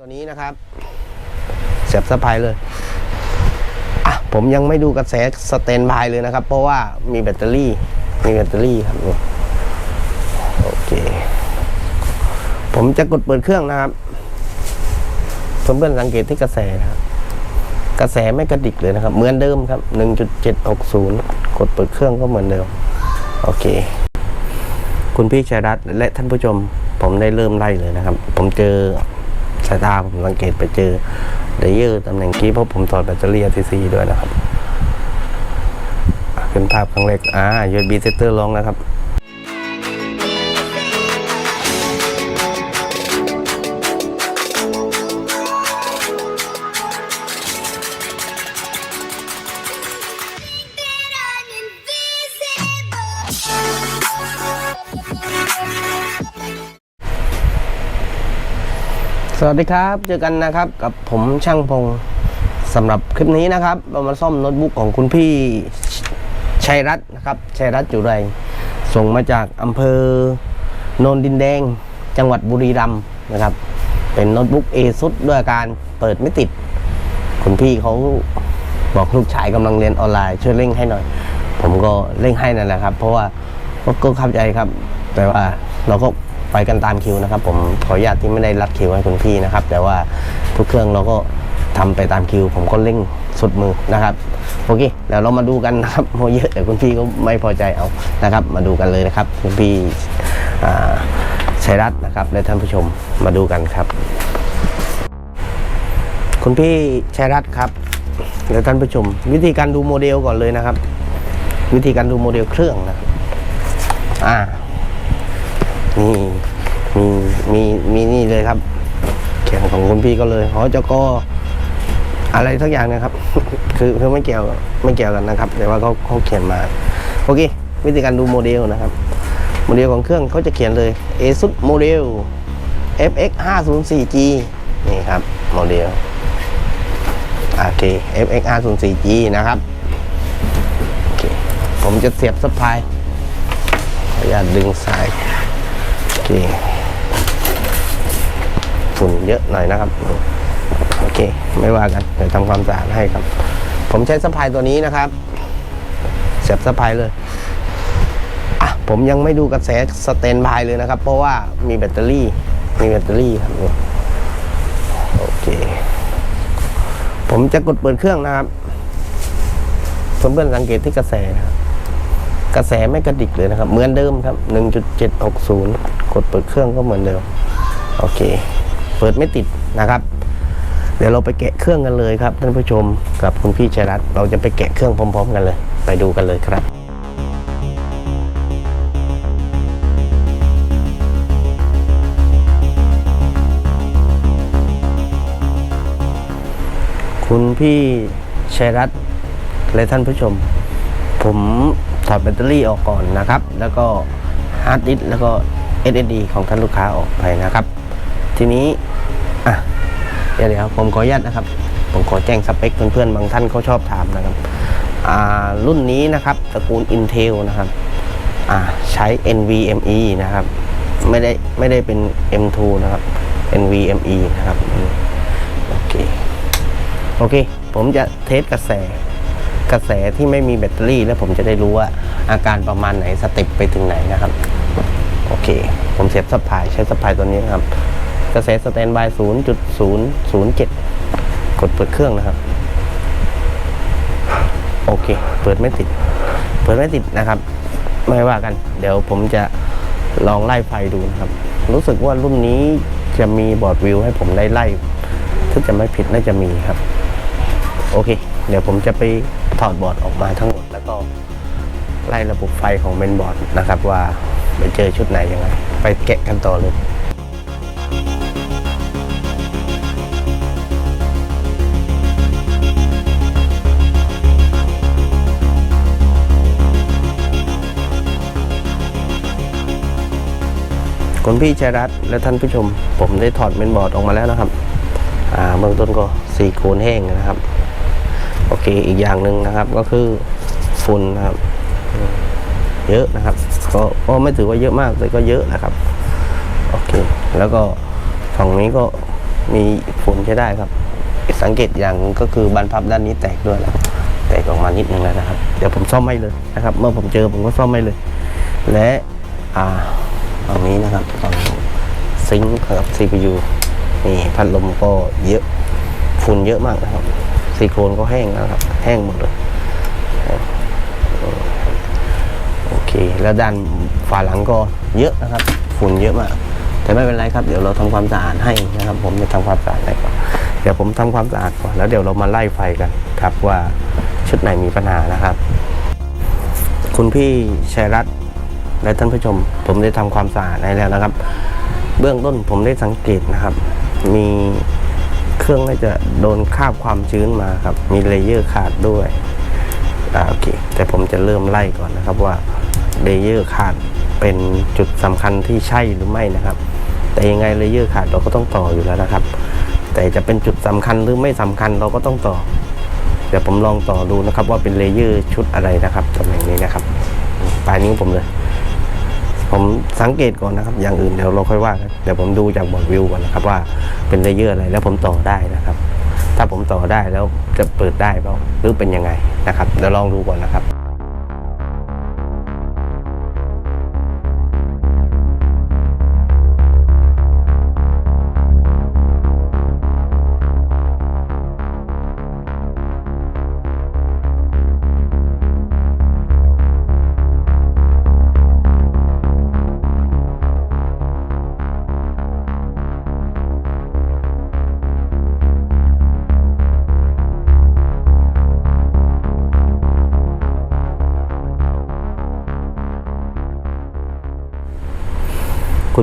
ตัวนี้นะครับเสียบสะพายเลยอะผมยังไม่ดูกระแสสแตนบายเลยนะครับ เพราะว่ามีแบตเตอรี่ มีแบตเตอรี่ครับนี่โอเค ผมจะกดเปิดเครื่องนะครับเพื่อนๆสังเกตที่กระแสนะครับ กระแสไม่กระดิกเลยนะครับ เหมือนเดิมครับ 1.760 กดเปิดเครื่องก็เหมือนเดิม โอเค คุณพี่ชัยรัตและท่านผู้ชม ผมได้เริ่มไล่เลยนะครับ ผมเจอายตาผมสังเกตไปเจอเดเยอร์ตำแหน่งกี้เพราะผมถอดแบตเตอรี่ RTC ด้วยนะครับ เป็นภาพครั้งแรกอ่า USB setter ลองนะครับ สวัสดีครับ เจอกันนะครับกับผมช่างพงสำหรับคลิปนี้นะครับเรามาซ่อมโน้ตบุ๊กของคุณพี่ชัยรัตน์นะครับชัยรัตน์จุไรส่งมาจากอำเภอโนนดินแดง จังหวัดบุรีรัมย์นะครับ เป็นโน้ตบุ๊กเอซุดด้วยการเปิดไม่ติด คุณพี่เขาบอกลูกชายกำลังเรียนออนไลน์ช่วยเร่งให้หน่อย ผมก็เร่งให้นั่นแหละครับ เพราะว่าก็เข้าใจครับ แต่ว่าเราก็ ไปกันตามคิวนะครับ ผมขออนุญาตที่ไม่ได้รัดคิวให้คุณพี่นะครับ แต่ว่าทุกเครื่องเราก็ทำไปตามคิว ผมก็เร่งสุดมือนะครับโอเคเดี๋ยวเรามาดูกันนะครับโมเยอะแต่คุณพี่ก็ไม่พอใจเอานะครับ มาดูกันเลยนะครับ คุณพี่ชัยรัตน์นะครับและท่านผู้ชมมาดูกันครับ คุณพี่ชัยรัตน์ครับและท่านผู้ชม วิธีการดูโมเดลก่อนเลยนะครับ วิธีการดูโมเดลเครื่องนะอ่า นี่มีมีมีนี่เลยครับ เขียนของคุณพี่ก็เลยหอจกอะไรทักอย่างนะครับ คือคือไม่เกี่ยวไม่เกี่ยวกันนะครับ แต่ว่าเขาเขาเขียนมาโอเควิธีการดูโมเดลนะครับ โมเดลของเครื่องเขาจะเขียนเลย ASUS โมเดล FX 504G นี่ครับโมเดลโอเค FX 504G นะครับโอเคผมจะเสียบสปายขออนุญาตดึงสาย เคฝุ่นเยอะหน่อยนะครับ โอเค ไม่ว่ากันเดี๋ยวทำความสะอาดให้ครับ ผมใช้สะพายตัวนี้นะครับเสียบสะพายเลยอะผมยังไม่ดูกระแสสแตนบายเลยนะครับ เพราะว่ามีแบตเตอรี่ มีแบตเตอรี่ครับโอเค ผมจะกดเปิดเครื่องนะครับเพื่อนๆสังเกตที่กระแสนะครับ กระแสไม่กระดิกเลยนะครับ เหมือนเดิมครับ 1.760 กดเปิดเครื่องก็เหมือนเดิม โอเค เปิดไม่ติดนะครับ เดี๋ยวเราไปแกะเครื่องกันเลยครับท่านผู้ชมกับคุณพี่ชัยรัตน์เราจะไปแกะเครื่องพร้อม ๆ กันเลย ไปดูกันเลยครับคุณพี่ชัยรัตน์และท่านผู้ชม ผม ถอดแบตเตอรี่ออกก่อนนะครับ แล้วก็ฮาร์ดดิสก์แล้วก็ SSD ของท่านลูกค้าออกไปนะครับ ทีนี้อะเดี๋ยวเดี๋ยวผมขออนุญาตนะครับ ผมขอแจ้งสเปคเพื่อนๆ บางท่านเขาชอบถามนะครับอ่ารุ่นนี้นะครับตระกูล Intel นะครับอ่าใช้ NVMe นะครับ ไม่ได้ไม่ได้เป็น M2 นะครับ NVMe นะครับโอเคโอเค ผมจะเทสกระแส กระแสที่ไม่มีแบตเตอรี่ แล้วผมจะได้รู้ว่าอาการประมาณไหนสเต็ปไปถึงไหนนะครับ โอเค ผมเสียบซัพพลายใช้ซัพพลายตัวนี้นครับ กระแสสแตนบาย 0.007 กดเปิดเครื่องนะครับ โอเค เปิดไม่ติด เปิดไม่ติดนะครับ ไม่ว่ากัน เดี๋ยวผมจะลองไล่ไฟดูนะครับ รู้สึกว่ารุ่นนี้จะมีบอร์ดวิวให้ผมได้ไล่ถ้าจะไม่ผิดน่าจะมีครับ โอเค เดี๋ยวผมจะไป ถอดบอร์ดออกมาทั้งหมด แล้วก็ไล่ระบบไฟของเมนบอร์ดนะครับ ว่าไปเจอชุดไหนยังไง ไปแกะกันต่อเลยคุณพี่ชัยรัตน์และท่านผู้ชม ผมได้ถอดเมนบอร์ดออกมาแล้วนะครับ อ่าเบื้องต้นก็ซีโคนแห้งนะครับ โอเคอีกอย่างหนึ่งนะครับก็คือฝุ่นนะครับ เยอะนะครับก็ก็ไม่ถือว่าเยอะมากแต่ก็เยอะนะครับโอเคแล้วก็ฝั่งนี้ก็มีฝุ่นใช้ได้ครับ สังเกตอย่างก็คือบานพับด้านนี้แตกด้วยแล้วแตกออกมานิดนึงแล้วนะครับ เดี๋ยวผมซ่อมให้เลยนะครับ เมื่อผมเจอผมก็ซ่อมให้เลย และอ่าตรงนี้นะครับตรงซิงค์กับ CPU นี่พัดลมก็เยอะฝุ่นเยอะมากนะครับ ซีโครนก็แห้งนะครับ แห้งหมดเลยโอเค แล้วด้านฝาหลังก็เยอะนะครับ ฝุ่นเยอะมาก แต่ไม่เป็นไรครับ เดี๋ยวเราทำความสะอาดให้นะครับ ผมจะทำความสะอาดให้ก่อนเดี๋ยวผมทำความสะอาดก่อนแล้วเดี๋ยวเรามาไล่ไฟกันครับว่าชุดไหนมีปัญหานะครับ คุณพี่ชัยรัตน์และท่านผู้ชม ผมได้ทำความสะอาดให้แล้วนะครับ เบื้องต้นผมได้สังเกตนะครับ มี เครื่องน่าจะโดนคาบความชื้นมาครับ มีเลเยอร์ขาดด้วยอ่าโอเค แต่ผมจะเริ่มไล่ก่อนนะครับว่าเลเยอร์ขาดเป็นจุดสำคัญที่ใช่หรือไม่นะครับ แต่ยังไงเลเยอร์ขาดเราก็ต้องต่ออยู่แล้วนะครับ แต่จะเป็นจุดสำคัญหรือไม่สำคัญเราก็ต้องต่อ เดี๋ยวผมลองต่อดูนะครับว่าเป็นเลเยอร์ชุดอะไรนะครับตำแหน่งนี้นะครับปลายนิ้วผมเลย ผมสังเกตก่อนนะครับ อย่างอื่นเดี๋ยวเราค่อยว่ากันเดี๋ยวผมดูจากบอร์ดวิวก่อนนะครับว่าเป็นเลเยอร์อะไรแล้วผมต่อได้นะครับ ถ้าผมต่อได้แล้วจะเปิดได้เปล่าหรือเป็นยังไงนะครับเดี๋ยวลองดูก่อนนะครับ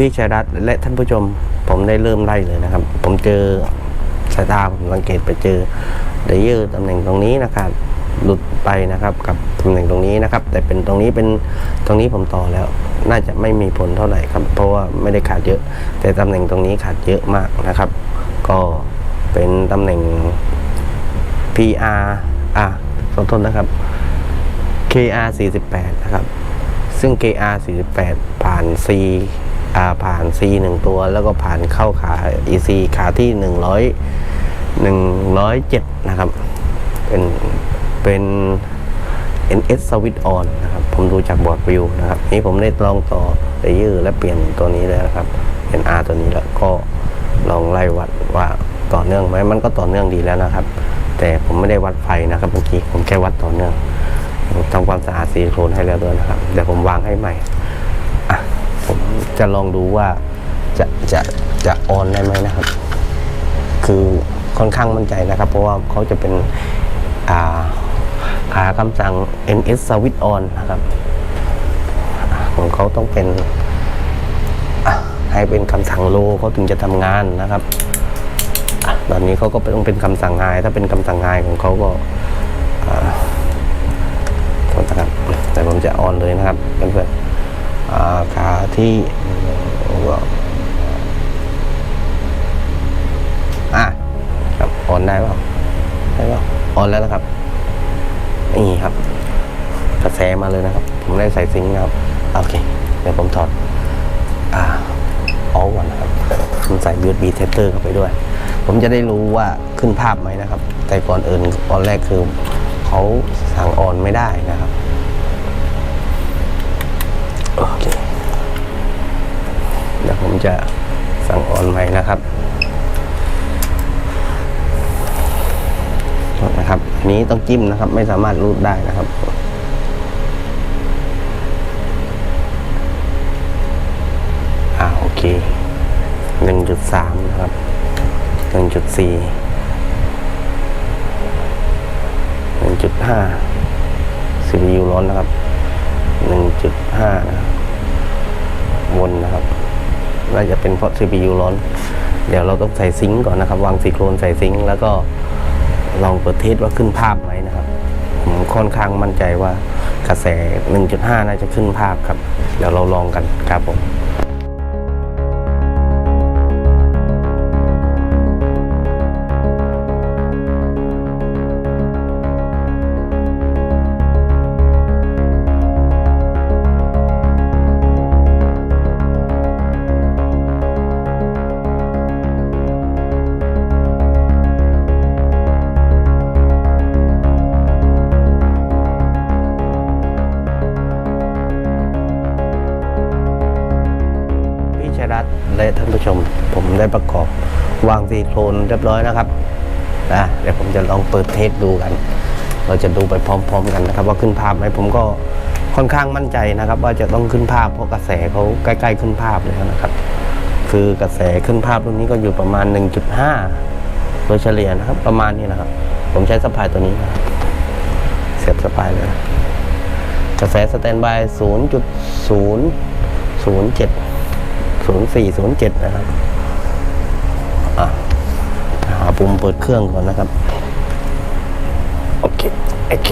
พี่ชัยรัตน์และท่านผู้ชม ผมได้เริ่มไล่เลยนะครับ ผมเจอสายตาผมสังเกตไปเจอเลเยอร์ตำแหน่งตรงนี้นะครับ หลุดไปนะครับกับตำแหน่งตรงนี้นะครับ แต่เป็นตรงนี้เป็นตรงนี้ผมต่อแล้ว น่าจะไม่มีผลเท่าไหร่ครับ เพราะว่าไม่ได้ขาดเยอะ แต่ตำแหน่งตรงนี้ขาดเยอะมากนะครับ ก็เป็นตำแหน่ง PR อะขอโทษนะครับ KR 48นะครับ ซึ่ง KR 48 ผ่าน C ผ่าน C หนึ่งตัว แล้วก็ผ่านเข้าขา EC ขาที่ 100 107 นะครับ เป็นเป็น NS Switch On นะครับ ผมดูจากบอร์ดวิวนะครับ นี่ผมได้ลองต่อเลเยอร์และเปลี่ยนตัวนี้แล้วนะครับเป็น R ตัวนี้แล้วก็ลองไล่วัดว่าต่อเนื่องไหมมันก็ต่อเนื่องดีแล้วนะครับ แต่ผมไม่ได้วัดไฟนะครับเมื่อกี้ผมแค่วัดต่อเนื่องทำความสะอาดซีโครนให้แล้วด้วยนะครับ เดี๋ยวผมวางให้ใหม่อะ จะลองดูว่าจะจะจะออนได้ไหมนะครับ คือค่อนข้างมั่นใจนะครับ เพราะว่าเขาจะเป็นอ่าขาคำสั่ง NS Switch On นะครับของเขาต้องเป็นให้เป็นคำสั่งโลเขาถึงจะทำงานนะครับตอนนี้เขาก็ต้องเป็นคำสั่งไฮถ้าเป็นคำสั่งไฮของเขาก็อ่าโทษนะครับแต่ผมจะออนเลยนะครับเพื่อนๆ ขาที่อะครับออนได้เปล่าได้เปล่าออนแล้วนะครับ นี่ครับ กระแสมาเลยนะครับ ผมได้ใส่ซิงค์นะครับ โอเค เดี๋ยวผมถอด อ่าออกก่อนนะครับผมใส่ USB tester เข้าไปด้วย ผมจะได้รู้ว่าขึ้นภาพไหมนะครับ แต่ก่อนอื่นตอนแรกคือเขาสั่งออนไม่ได้นะครับ โอเคเดี๋ยวผมจะสั่งออนใหม่นะครับนะครับอันนี้ต้องจิ้มนะครับ ไม่สามารถรูดได้นะครับอ่าโอเคหนึ่งจุดสามนะครับหนึ่งจุดสี่หนึ่งจุดห้า CPU ร้อนนะครับ1.5นะครับ วนนะครับน่าจะเป็นเพราะ CPU ร้อน เดี๋ยวเราต้องใส่ซิงก์ก่อนนะครับ วางซีโครนใส่ซิงก์แล้วก็ลองเปิดเทสว่าขึ้นภาพไหมนะครับ ผมค่อนข้างมั่นใจว่ากระแส 1.5 น่าจะขึ้นภาพครับ เดี๋ยวเราลองกันครับผม และท่านผู้ชม ผมได้ประกอบวางซีโครนเรียบร้อยนะครับนะเดี๋ยวผมจะลองเปิดเทสดูกัน เราจะดูไปพร้อม ๆ กันนะครับ ว่าขึ้นภาพไหมผมก็ค่อนข้างมั่นใจนะครับ ว่าจะต้องขึ้นภาพเพราะกระแสเขาใกล้ๆขึ้นภาพแล้วนะครับ คือกระแสขึ้นภาพรุ่นนี้ก็อยู่ประมาณ 1.5 โดยเฉลี่ยนะครับ ประมาณนี้นะครับ ผมใช้สปายตัวนี้นะครับเสียบสปายเลยกระแสสแตนบาย 0.007 0407 นะครับอะหาปุ่มเปิดเครื่องก่อนนะครับ โอเค โอเค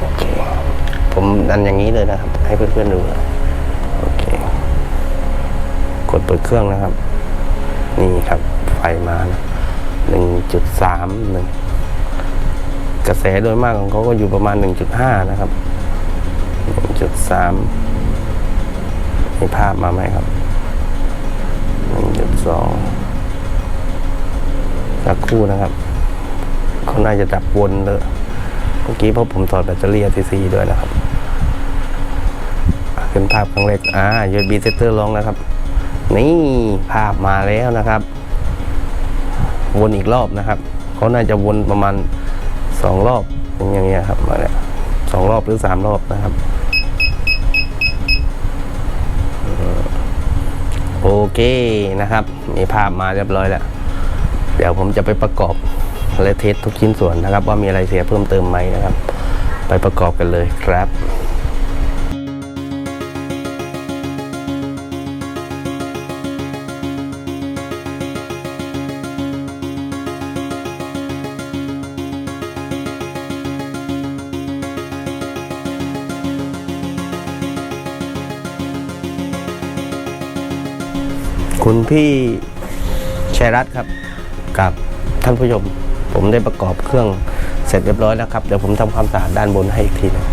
โอเค ผมดันอย่างนี้เลยนะครับ ให้เพื่อนๆดูนะโอเค กดเปิดเครื่องนะครับ นี่ครับ ไฟมาหนึ่งจุดสามหนึ่งกระแสโดยมากของเขาก็อยู่ประมาณหนึ่งจุดห้านะครับหนึ่งจุดสา มีภาพมาไหมครับหนึ่งจุดสองสักครู่นะครับเขาน่าจะดับวนเลยเมื่อกี้เพราะผมถอดแบตเตอรี่ RTC ด้วยนะครับขึ้นภาพครั้งแรกอ่า USB setter ลองนะครับ นี่ภาพมาแล้วนะครับ วนอีกรอบนะครับเขาน่าจะวนประมาณสองรอบอย่างเงี้ยครับมาเนี่ยสองรอบหรือสามรอบนะครับ เคนะครับมีภาพมาเรียบร้อยแล้ว เดี๋ยวผมจะไปประกอบและเทสทุกชิ้นส่วนนะครับ ว่ามีอะไรเสียเพิ่มเติมไหมนะครับ ไปประกอบกันเลยครับ คุณพี่ชัยรัตน์ครับกับท่านผู้ชมผมได้ประกอบเครื่องเสร็จเรียบร้อยแล้วครับเดี๋ยวผมทำความสะอาดด้านบนให้อีกทีนึง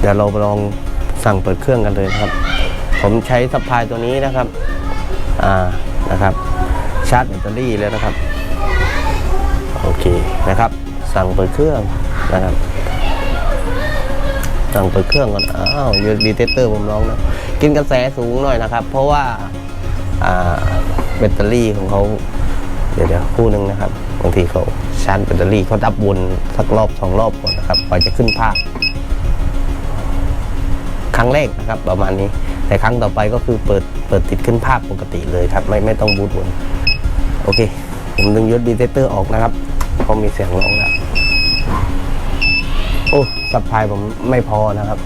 เดี๋ยวเราลองสั่งเปิดเครื่องกันเลยครับ ผมใช้สปายตัวนี้นะครับอ่านะครับชาร์จแบตเตอรี่แล้วนะครับโอเคนะครับ สั่งเปิดเครื่องนะครับสั่งเปิดเครื่องก่อนอ้าว USB tester ผมลองนะกินกระแสสูงหน่อยนะครับ เพราะว่า แบตเตอรี่ของเขาเดี๋ยวเดี๋ยวคู่หนึ่งนะครับบางทีเขาชาร์จแบตเตอรี่เขาดับวนสักรอบสองรอบก่อนนะครับกว่าจะขึ้นภาพ ครั้งแรกนะครับประมาณนี้ แต่ครั้งต่อไปก็คือเปิดเปิดติดขึ้นภาพปกติเลยครับ ไม่ไม่ต้องบูตวนโอเค ผมดึงยศดีเทเตอร์ออกนะครับเพราะมีเสียงร้องแล้วโอ้สัพพายผมไม่พอนะครับ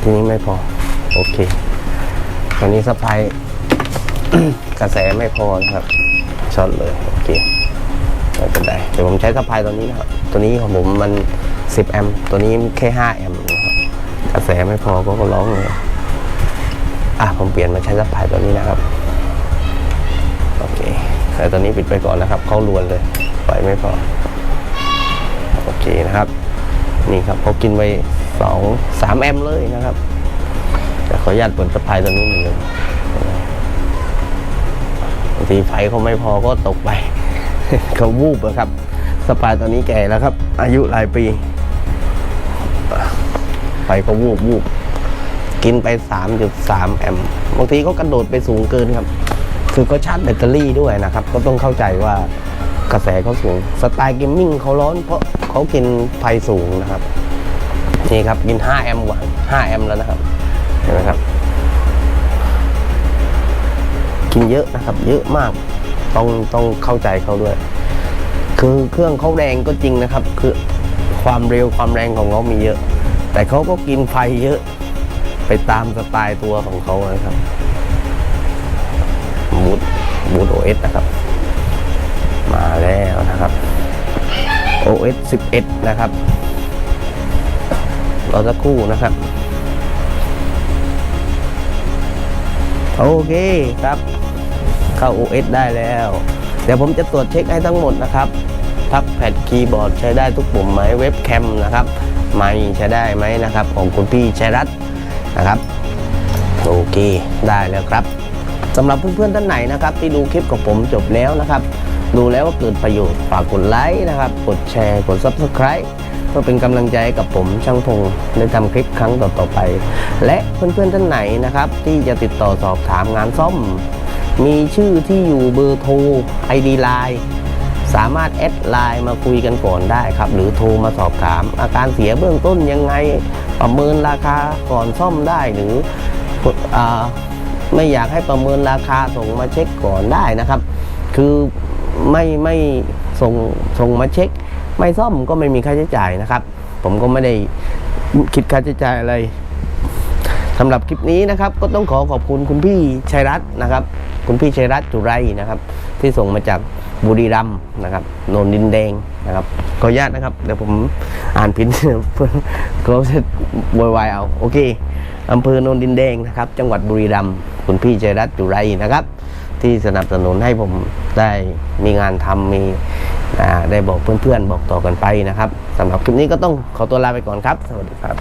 ทีนี้ไม่พอ โอเคตอนนี้สัพพาย กระแสไม่พอนะครับช็อตเลยโอเคไม่เป็นไรเดี๋ยวผมใช้สัพพลายตัวนี้นะครับตัวนี้ของผมมัน 10 แอมป์ตัวนี้แค่ 5 แอมป์นะครับกระแสไม่พอก็ร้องเลยอะผมเปลี่ยนมาใช้สัพพลายตัวนี้นะครับโอเคแต่ตัวนี้ปิดไปก่อนนะครับ เขาลวนเลยไฟไม่พอโอเคนะครับนี่ครับเขากินไปสองสามแอมป์เลยนะครับแต่ขออนุญาตเปิดสะพายตัวนี้หนึ่งเลย บางทีไฟเขาไม่พอก็ตกไป เขาวูบอะครับ สปายตัวนี้แก่แล้วครับ อายุหลายปี ไฟก็วูบวูบกินไป 3.3 แอมป์บางทีก็กระโดดไปสูงเกินครับ คือก็ชาร์จแบตเตอรี่ด้วยนะครับ ก็ต้องเข้าใจว่ากระแสเขาสูง สไตล์เกมมิ่งเขาร้อนเพราะเขากินไฟสูงนะครับ นี่ครับกิน 5 แอมป์กว่า 5 แอมป์แล้วนะครับ เห็นไหมครับ กินเยอะนะครับ เยอะมาก ต้องต้องเข้าใจเขาด้วย คือเครื่องเขาแรงก็จริงนะครับ คือความเร็วความแรงของเขามีเยอะ แต่เขาก็กินไฟเยอะไปตามสไตล์ตัวของเขานะครับบูทบูทโอเอสนะครับ มาแล้วนะครับ OS 11 นะครับ รอสักครู่นะครับ โอเคครับเข้า OS ได้แล้ว เดี๋ยวผมจะตรวจเช็คให้ทั้งหมดนะครับทับแพดคีย์บอร์ดใช้ได้ทุกปุ่มไหมเว็บแคมนะครับไมค์ใช้ได้ไหมนะครับ ของคุณพี่ชัยรัตน์นะครับโอเคได้แล้วครับสำหรับเพื่อนๆท่านไหนนะครับ ที่ดูคลิปของผมจบแล้วนะครับ ดูแล้วว่าเกิดประโยชน์ฝากกดไลค์นะครับ กดแชร์กด Subscribe พื่อเป็นกำลังใจกับผมช่างพงได้ทำคลิปครั้งต่อๆไป และเพื่อนๆท่านไหนนะครับ ที่จะติดต่อสอบถามงานซ่อม มีชื่อที่อยู่เบอร์โทร ID Line สามารถแอดไลน์มาคุยกันก่อนได้ครับ หรือโทรมาสอบถาม อาการเสียเบื้องต้นยังไงประเมินราคาก่อนซ่อมได้หรืออไม่อยากให้ประเมินราคาส่งมาเช็คก่อนได้นะครับ คือไม่ไม่ส่งส่งมาเช็ค ไม่ซ่อมก็ไม่มีค่าใช้จ่ายนะครับ ผมก็ไม่ได้คิดค่าใช้จ่ายอะไรสำหรับคลิปนี้นะครับ ก็ต้องขอขอบคุณคุณพี่ชัยรัตน์นะครับ คุณพี่ชัยรัตน์จุไรนะครับ ที่ส่งมาจากบุรีรัมย์นะครับโนนดินแดงนะครับขออนุญาตนะครับเดี๋ยวผมอ่านผิดเพื่อนเขาจะวอยวายเอาโอเคอำเภอโนนดินแดงนะครับ จังหวัดบุรีรัมย์คุณพี่ชัยรัตน์จุไรนะครับ ที่สนับสนุนให้ผมได้มีงานทำมี อ่าได้บอกเพื่อนๆ บอกต่อกันไปนะครับสำหรับคลิปนี้ก็ต้องขอตัวลาไปก่อนครับ สวัสดีครับ